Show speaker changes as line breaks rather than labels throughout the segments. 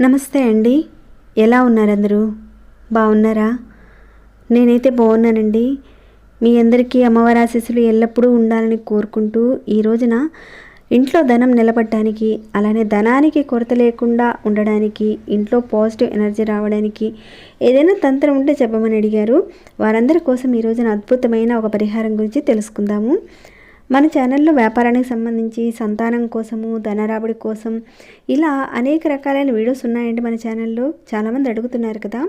నమస్తే అండి. ఎలా ఉన్నారు అందరూ బాగున్నారా? నేనైతే బాగున్నానండి. మీ అందరికీ అమ్మవారి ఆశీస్సులు ఎల్లప్పుడూ ఉండాలని కోరుకుంటూ ఈ రోజున ఇంట్లో ధనం నిలబడటానికి అలానే ధనానికి కొరత లేకుండా ఉండడానికి ఇంట్లో పాజిటివ్ ఎనర్జీ రావడానికి ఏదైనా తంత్రం ఉంటే చెప్పమని అడిగారు. వారందరి కోసం ఈ రోజున అద్భుతమైన ఒక పరిహారం గురించి తెలుసుకుందాము. మన ఛానల్లో వ్యాపారానికి సంబంధించి సంతానం కోసము ధన రాబడి కోసం ఇలా అనేక రకాలైన వీడియోస్ ఉన్నాయండి మన ఛానల్లో. చాలామంది అడుగుతున్నారు కదా.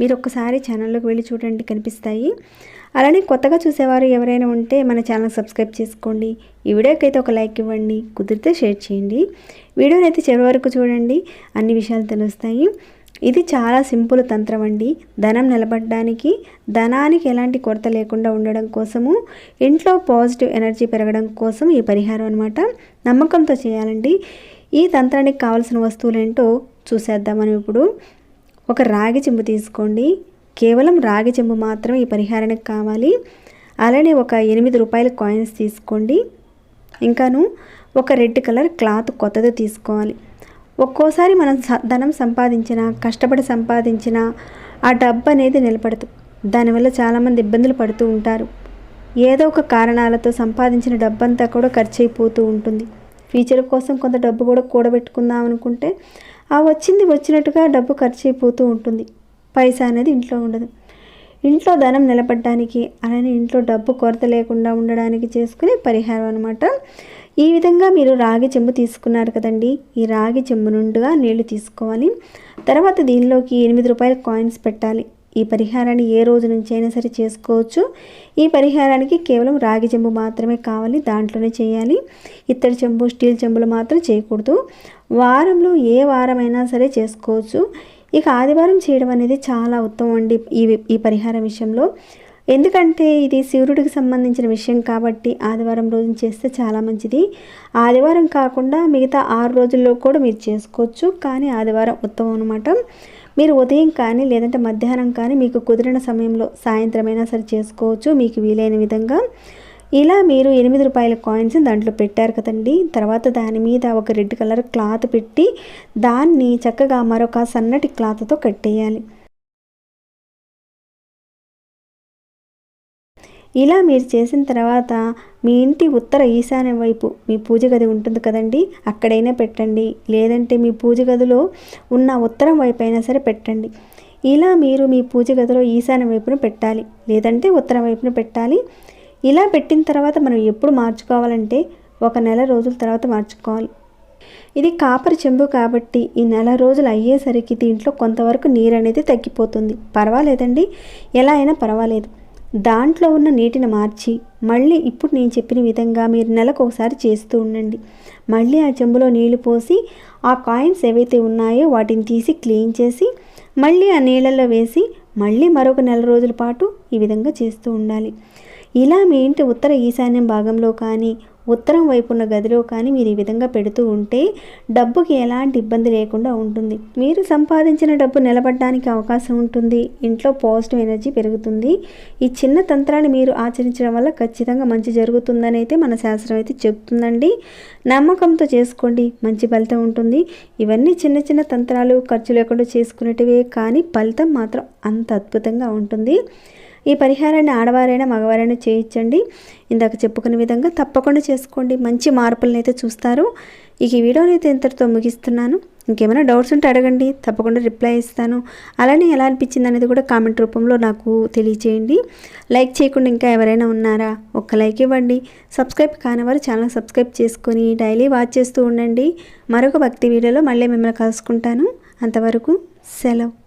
మీరు ఒక్కసారి ఛానల్లోకి వెళ్ళి చూడండి కనిపిస్తాయి. అలానే కొత్తగా చూసేవారు ఎవరైనా ఉంటే మన ఛానల్ సబ్స్క్రైబ్ చేసుకోండి. ఈ వీడియోకి అయితే ఒక లైక్ ఇవ్వండి కుదిరితే షేర్ చేయండి. వీడియోని అయితే చివరి వరకు చూడండి అన్ని విషయాలు తెలుస్తాయి. ఇది చాలా సింపుల్ తంత్రం అండి. ధనం నిలబడడానికి ధనానికి ఎలాంటి కొరత లేకుండా ఉండడం కోసము ఇంట్లో పాజిటివ్ ఎనర్జీ పెరగడం కోసం ఈ పరిహారం అనమాట నమ్మకంతో చేయాలండి. ఈ తంత్రానికి కావాల్సిన వస్తువులు ఏంటో చూసేద్దాం మనం ఇప్పుడు. ఒక రాగి చెంబు తీసుకోండి. కేవలం రాగి చెంబు మాత్రం ఈ పరిహారానికి కావాలి. అలానే ఒక ఎనిమిది రూపాయల కాయిన్స్ తీసుకోండి. ఇంకాను ఒక రెడ్ కలర్ క్లాత్ కొత్తది తీసుకోవాలి. ఒక్కోసారి మనం ధనం సంపాదించిన కష్టపడి సంపాదించిన ఆ డబ్బు అనేది నిలబడదు. దానివల్ల చాలామంది ఇబ్బందులు పడుతూ ఉంటారు. ఏదో ఒక కారణాలతో సంపాదించిన డబ్బంతా కూడా ఖర్చు అయిపోతూ ఉంటుంది. ఫ్యూచర్ కోసం కొంత డబ్బు కూడా కూడబెట్టుకుందాం అనుకుంటే ఆ వచ్చింది వచ్చినట్టుగా డబ్బు ఖర్చు అయిపోతూ ఉంటుంది. పైసా అనేది ఇంట్లో ఉండదు. ఇంట్లో ధనం నిలబడడానికి అలానే ఇంట్లో డబ్బు కొరత లేకుండా ఉండడానికి చేసుకునే పరిహారం అనమాట ఈ విధంగా మీరు రాగి చెంబు తీసుకున్నారు కదండి. ఈ రాగి చెంబు నుండిగా నీళ్ళు తీసుకోవాలి. తర్వాత దీనిలోకి ఎనిమిది రూపాయల కాయిన్స్ పెట్టాలి. ఈ పరిహారాన్ని ఏ రోజు నుంచి అయినా సరే చేసుకోవచ్చు. ఈ పరిహారానికి కేవలం రాగి చెంబు మాత్రమే కావాలి దాంట్లోనే చేయాలి. ఇత్తడి చెంబు స్టీల్ చెంబులు మాత్రం చేయకూడదు. వారంలో ఏ వారమైనా సరే చేసుకోవచ్చు. ఇక ఆదివారం చేయడం అనేది చాలా ఉత్తమం అండి ఈ ఈ పరిహారం విషయంలో. ఎందుకంటే ఇది సూర్యుడికి సంబంధించిన విషయం కాబట్టి ఆదివారం రోజున చేస్తే చాలా మంచిది. ఆదివారం కాకుండా మిగతా ఆరు రోజుల్లో కూడా మీరు చేసుకోవచ్చు. కానీ ఆదివారం ఉత్తమం అనమాట మీరు ఉదయం కానీ లేదంటే మధ్యాహ్నం కానీ మీకు కుదిరిన సమయంలో సాయంత్రమైనా సరే చేసుకోవచ్చు. మీకు వీలైన విధంగా ఇలా మీరు ఎనిమిది రూపాయల కాయిన్స్ దాంట్లో పెట్టారు కదండి. తర్వాత దాని మీద ఒక రెడ్ కలర్ క్లాత్ పెట్టి దాన్ని చక్కగా మరొక సన్నటి క్లాత్తో కట్టేయాలి. ఇలా మీరు చేసిన తర్వాత మీ ఇంటి ఉత్తర ఈశాన్య వైపు మీ పూజ గది ఉంటుంది కదండి అక్కడైనా పెట్టండి. లేదంటే మీ పూజ గదిలో ఉన్న ఉత్తరం వైపు అయినా సరే పెట్టండి. ఇలా మీరు మీ పూజ గదిలో ఈశాన్య వైపున పెట్టాలి. లేదంటే ఉత్తరం వైపున పెట్టాలి. ఇలా పెట్టిన తర్వాత మనం ఎప్పుడు మార్చుకోవాలంటే ఒక నెల రోజుల తర్వాత మార్చుకోవాలి. ఇది కాపర్ చెంబు కాబట్టి ఈ నెల రోజులు అయ్యేసరికి దీంట్లో కొంతవరకు నీరు అనేది తగ్గిపోతుంది. పర్వాలేదండి. ఎలా అయినా పర్వాలేదు. దాంట్లో ఉన్న నీటిని మార్చి మళ్ళీ ఇప్పుడు నేను చెప్పిన విధంగా మీరు నెలకు ఒకసారి చేస్తూ ఉండండి. మళ్ళీ ఆ చెంబులో నీళ్ళు పోసి ఆ కాయిన్స్ ఏవైతే ఉన్నాయో వాటిని తీసి క్లీన్ చేసి మళ్ళీ ఆ నీళ్ళల్లో వేసి మళ్ళీ మరొక నెల రోజుల పాటు ఈ విధంగా చేస్తూ ఉండాలి. ఇలా మీ ఇంటి ఉత్తర ఈశాన్యం భాగంలో కానీ ఉత్తరం వైపు ఉన్న గదిలో కానీ మీరు ఈ విధంగా పెడుతూ ఉంటే డబ్బుకి ఎలాంటి ఇబ్బంది లేకుండా ఉంటుంది. మీరు సంపాదించిన డబ్బు నిలబడడానికి అవకాశం ఉంటుంది. ఇంట్లో పాజిటివ్ ఎనర్జీ పెరుగుతుంది. ఈ చిన్న తంత్రాన్ని మీరు ఆచరించడం వల్ల ఖచ్చితంగా మంచి జరుగుతుందని అయితే మన శాస్త్రం అయితే చెప్తుందండి నమ్మకంతో చేసుకోండి. మంచి ఫలితం ఉంటుంది. ఇవన్నీ చిన్న చిన్న తంత్రాలు ఖర్చు లేకుండా చేసుకునేటివే కానీ ఫలితం మాత్రం అంత అద్భుతంగా ఉంటుంది. ఈ పరిహారాన్ని ఆడవారైనా మగవారైనా చేయించండి. ఇందాక చెప్పుకున్న విధంగా తప్పకుండా చేసుకోండి. మంచి మార్పులను అయితే చూస్తారు. ఇక ఈ వీడియోని అయితే ఇంతటితో ముగిస్తున్నాను. ఇంకేమైనా డౌట్స్ ఉంటే అడగండి. తప్పకుండా రిప్లై ఇస్తాను. అలానే ఎలా అనిపించింది అనేది కూడా కామెంట్ రూపంలో నాకు తెలియచేయండి. లైక్ చేయకుండా ఇంకా ఎవరైనా ఉన్నారా? ఒక్క లైక్ ఇవ్వండి. సబ్స్క్రైబ్ కానివారు ఛానల్ సబ్స్క్రైబ్ చేసుకొని డైలీ వాచ్ చేస్తూ ఉండండి. మరొక భక్తి వీడియోలో మళ్ళీ మిమ్మల్ని కలుసుకుంటాను. అంతవరకు సెలవు.